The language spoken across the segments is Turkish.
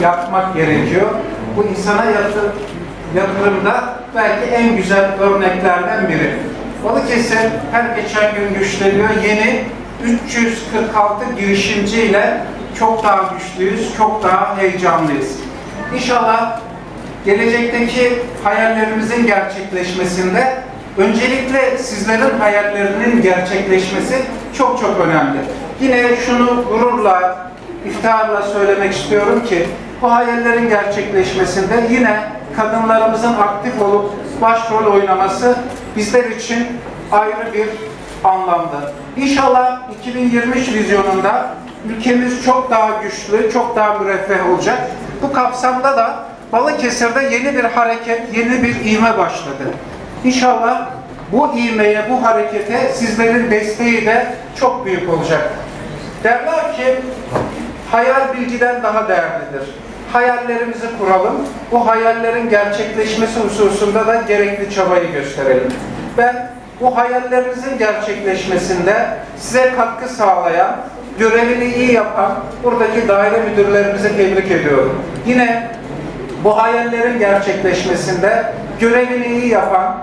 yapmak gerekiyor. Bu insana yatır, yatırımda belki en güzel örneklerden biri. Balıkesir her geçen gün güçleniyor. Yeni 346 girişimciyle çok daha güçlüyüz, çok daha heyecanlıyız. İnşallah gelecekteki hayallerimizin gerçekleşmesinde öncelikle sizlerin hayallerinin gerçekleşmesi çok çok önemli. Yine şunu gururla, iftiharla söylemek istiyorum ki bu hayallerin gerçekleşmesinde yine kadınlarımızın aktif olup başrol oynaması bizler için ayrı bir anlamda. İnşallah 2023 vizyonunda ülkemiz çok daha güçlü, çok daha müreffeh olacak. Bu kapsamda da Balıkesir'de yeni bir hareket, yeni bir ivme başladı. İnşallah bu ivmeye, bu harekete sizlerin desteği de çok büyük olacak. Derler ki hayal bilgiden daha değerlidir. Hayallerimizi kuralım. Bu hayallerin gerçekleşmesi hususunda da gerekli çabayı gösterelim. Ben bu hayallerinizin gerçekleşmesinde size katkı sağlayan, görevini iyi yapan buradaki daire müdürlerimizi tebrik ediyorum. Yine bu hayallerin gerçekleşmesinde görevini iyi yapan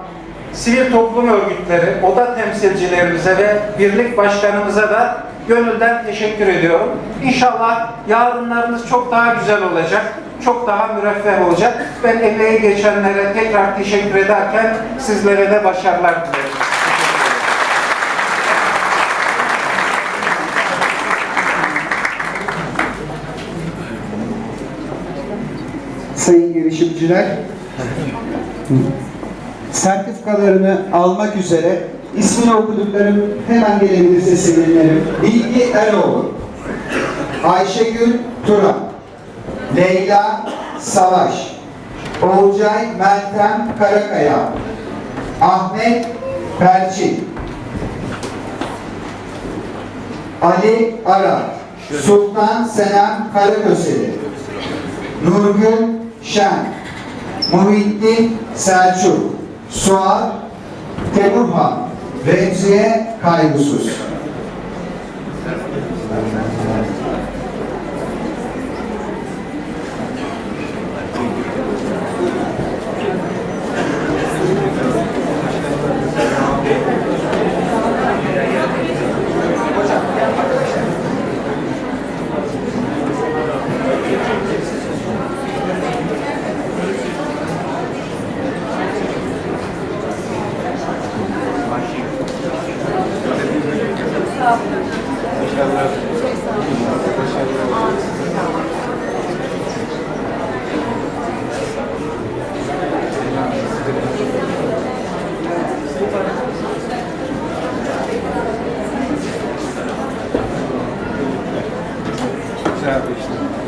sivil toplum örgütleri, oda temsilcilerimize ve birlik başkanımıza da gönülden teşekkür ediyorum. İnşallah yarınlarınız çok daha güzel olacak, çok daha müreffeh olacak. Ben emeği geçenlere tekrar teşekkür ederken sizlere de başarılar dilerim. sayın girişimciler sertifikalarını almak üzere ismini okuduklarım hemen gelebilirse sevinirim. Bilgi Eroğlu, Ayşegül Turan, Leyla Savaş, Olcay Meltem Karakaya, Ahmet Perçin, Ali Arar, Sultan Senem Karaköseli, Nurgül Şen, Muhittin Selçuk, Suat Temurhan, Remziye Kaygısız. başkanlar, başkanlar. Güzel bir işte.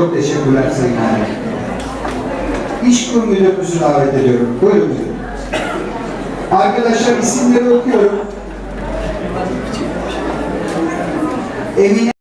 Çok teşekkürler Sayın Halim. İş kurum müdürümüzü davet ediyorum. Buyurun müdürüm. Arkadaşlar isimleri okuyorum. Emine